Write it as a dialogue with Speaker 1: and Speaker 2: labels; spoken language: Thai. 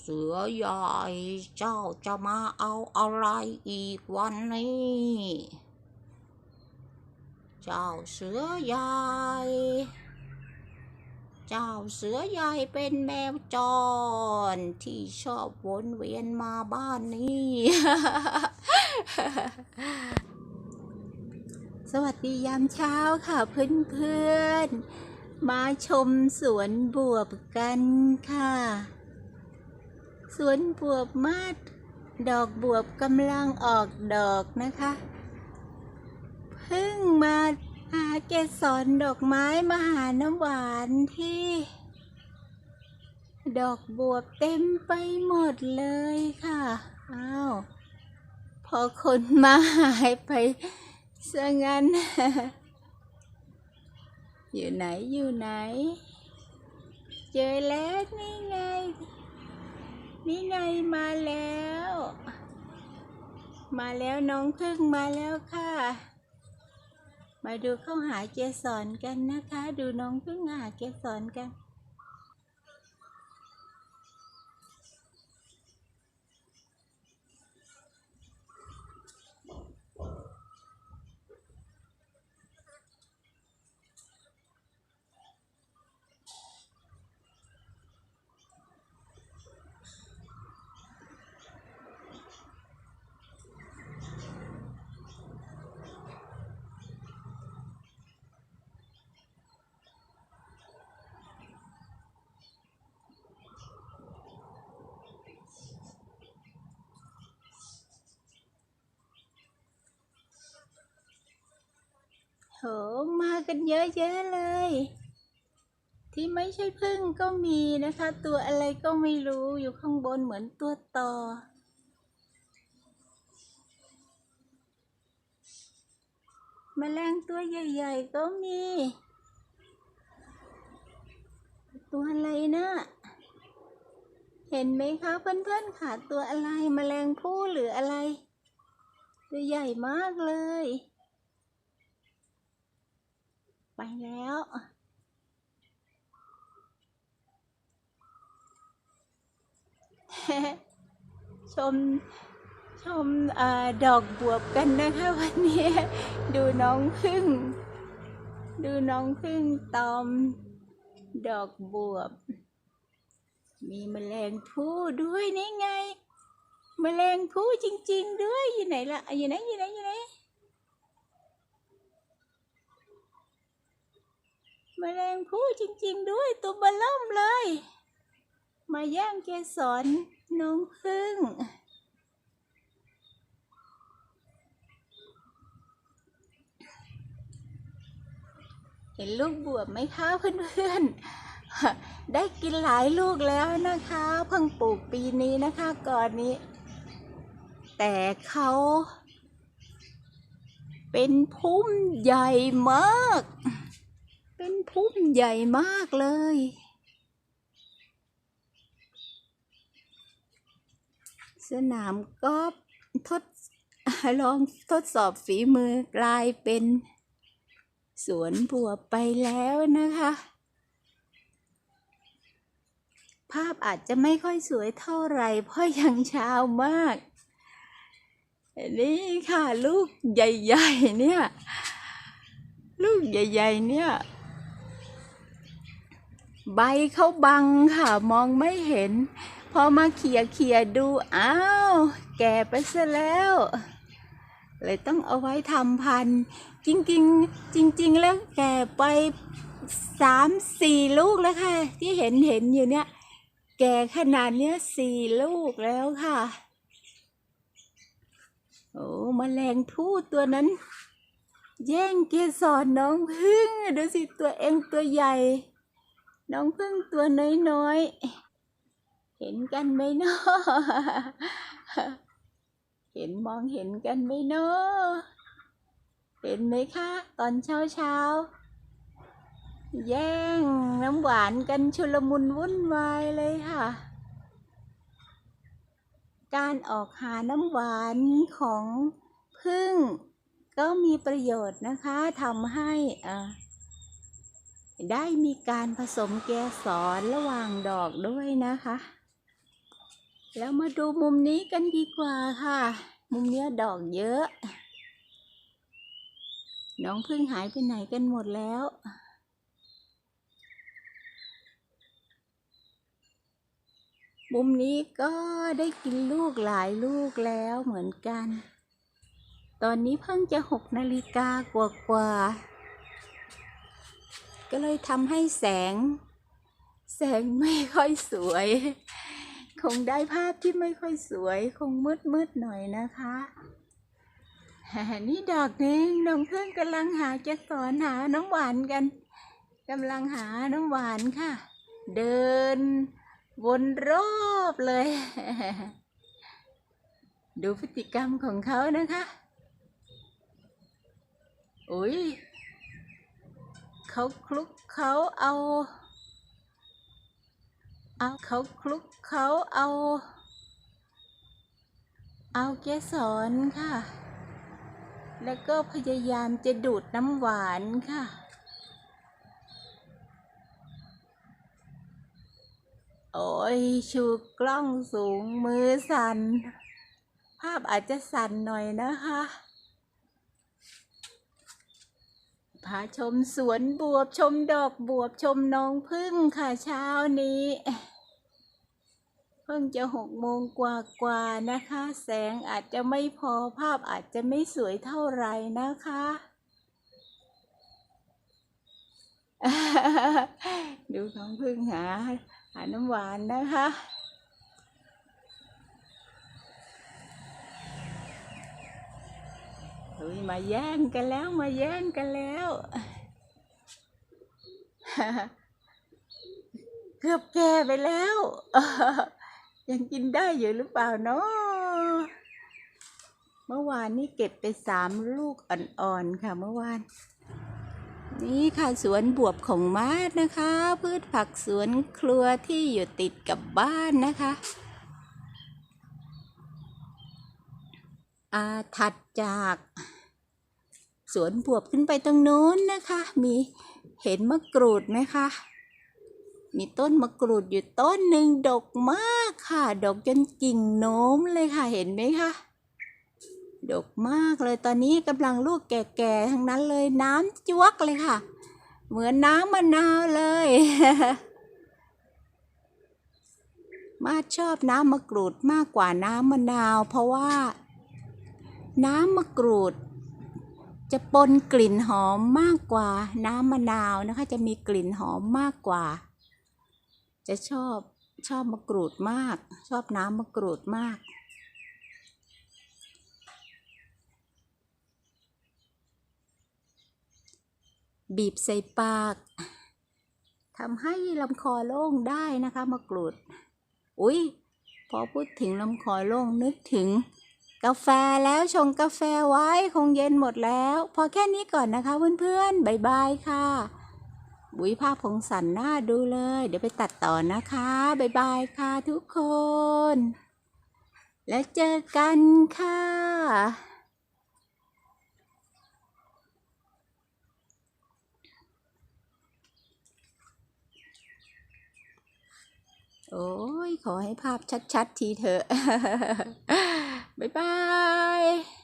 Speaker 1: เสือใหญ่เจ้าจะมาเอาอะไรอีกวันนี้ เจ้าเสือใหญ่ เจ้าเสือใหญ่เป็นแมวจรที่ชอบวนเวียนมาบ้านนี้ สวัสดียามเช้าค่ะเพื่อนๆ มาชมสวนบวบกันค่ะ สวนบวบมาดดอกบวบกำลังออกดอกนะคะ เพิ่งมาหาเกสรดอกไม้มาหาน้ำหวานที่ ดอกบวบเต็มไปหมดเลยค่ะ อ้าว พอคนมาหายไปซะงั้น อยู่ไหนอยู่ไหน เจอแล้วนี่ไง นี่ไงมาแล้ว มาแล้วน้องพึ่งมาแล้วค่ะ มาดูเข้าหาเกสรกันนะคะ ดูน้องพึ่งหาเกสรกัน มากันเยอะแยะเลย ที่ไม่ใช่พึ่งก็มีนะคะ ตัวอะไรก็ไม่รู้อยู่ข้างบนเหมือนตัวต่อแมลงตัวใหญ่ๆก็มี ตัวอะไรนะเห็นไหมคะเพื่อนๆค่ะตัวอะไรแมลงผู้หรืออะไร ตัวใหญ่มากเลย ไปแล้ว ชมชมออดอกบวบกันนะคะวันนี้ ดูน้องพึ่ง ดูน้องพึ่งตอม ดอกบวบ มีแมลงผู้ด้วยนี่ไง แมลงผู้จริง ๆ ด้วยอยู่ไหนล่ะอยู่ไหนอยู่ไหนอยู่ไหน แมลงผู้จริง ๆ ด้วยตัวเบลล่มเลย มาแย่งเกสรน้องพึ่งเห็นลูกบวบไหมคะเพื่อนๆ ได้กินหลายลูกแล้วนะคะ เพิ่งปลูกปีนี้นะคะก่อนนี้ แต่เขา เป็นพุ่มใหญ่มาก เป็นพุ่มใหญ่มากเลย สนามกอล์ฟทดลองทดสอบฝีมือกลายเป็น สวนบัวไปแล้วนะคะ ภาพอาจจะไม่ค่อยสวยเท่าไหร่เพราะยังเช้ามาก นี่ค่ะลูกใหญ่ ๆ เนี่ย ลูกใหญ่ ๆ เนี่ย ใบเขาบังค่ะมองไม่เห็น พอมาเขี่ยเขี่ยดูอ้าวแก่ไปซะแล้ว เลยต้องเอาไว้ทำพันธุ์จริงๆ จริง ๆ แล้วแก่ไปสามสี่ลูกแล้วค่ะ ที่เห็นเห็นอยู่เนี่ย แก่ขนาดเนี้ยสี่ลูกแล้วค่ะ โอ้มแมลงผู้ตัวนั้น แย่งเกสรน้องพึ่งดูสิตัวเองตัวใหญ่ น้องพึ่งตัวน้อยๆ เห็นกันไหมเนาะเห็นมองเห็นกันไหมเนาะเห็นไหมคะ ตอนเช้าเช้าแย่งน้ำหวานกันชุลมุนวุ่นวายเลยค่ะ การออกหาน้ำหวานของพึ่ง ก็มีประโยชน์นะคะทำให้อ่อ ได้มีการผสมเกสรระหว่างดอกด้วยนะคะ แล้วมาดูมุมนี้กันดีกว่าค่ะ มุมเนี้ยดอกเยอะ น้องพึ่งหายไปไหนกันหมดแล้วมุมนี้ก็ได้กินลูกหลายลูกแล้วเหมือนกัน ตอนนี้เพิ่งจะหกนาฬิกากว่ากว่าๆ ก็เลยทำให้แสง แสงไม่ค่อยสวย คงได้ภาพที่ไม่ค่อยสวย คงมืดมืดหน่อยนะคะนี่ดอกนึงน้องเพื่อนกำลังหาจะสอนหาน้ำหวานกันกำลังหาน้ำหวานค่ะ เดินวนรอบเลย ดูพฤติกรรมของเขานะคะ อุ้ย เขาคลุกเขาเอาเอาเขาคลุกเขาเอา เอาเกสรค่ะ แล้วก็พยายามจะดูดน้ำหวานค่ะ โอ้ยชูกล้องสูงมือสั่นภาพอาจจะสั่นหน่อยนะคะ พาชมสวนบวบชมดอกบวบชมน้องพึ่งค่ะเช้านี้ เพิ่งจะหกโมงกว่ากว่าๆนะคะ แสงอาจจะไม่พอภาพอาจจะไม่สวยเท่าไหร่นะคะ ดูน้องพึ่งหาหาน้ำหวานนะคะ เฮ้ยมาแย่งกันแล้วมาแย่งกันแล้ว เกือบแก่ไปแล้ว ยังกินได้อยู่หรือเปล่าเนาะเมื่อวานนี่เก็บไปสามลูกอ่อนๆค่ะเมื่อวาน นี่ค่ะสวนบวบของมาดนะคะ พืชผักสวนครัวที่อยู่ติดกับบ้านนะคะอาถัดจาก สวนบวบขึ้นไปตรงนู้นนะคะ มีเห็นมะกรูดไหมคะ มีต้นมะกรูดอยู่ต้นหนึ่งดกมากค่ะ ดกจนกิ่งโน้มเลยค่ะ เห็นไหมคะ ดกมากเลย ตอนนี้กำลังลูกแก่ๆทั้งนั้นเลยน้ำจวกเลยค่ะ เหมือนน้ำมะนาวเลย มาชอบน้ำมะกรูดมากกว่าน้ำมะนาว เพราะว่า น้ำมะกรูด จะปนกลิ่นหอมมากกว่าน้ำมะนาวนะคะ จะมีกลิ่นหอมมากกว่า จะชอบชอบมะกรูดมาก ชอบน้ำมะกรูดมากบีบใส่ปากทำให้ลำคอโล่งได้นะคะมะกรูด อุ้ยพอพูดถึงลำคอโล่งนึกถึง กาแฟแล้วชงกาแฟไว้คงเย็นหมดแล้ว พอแค่นี้ก่อนนะคะเพื่อนๆบายบายค่ะบุยภาพของสันหน้าดูเลย เดี๋ยวไปตัดต่อนะคะบายบายค่ะทุกคน แล้วเจอกันค่ะโอ้ย ขอให้ภาพชัด ๆ ทีเถอะ บ๊ายบาย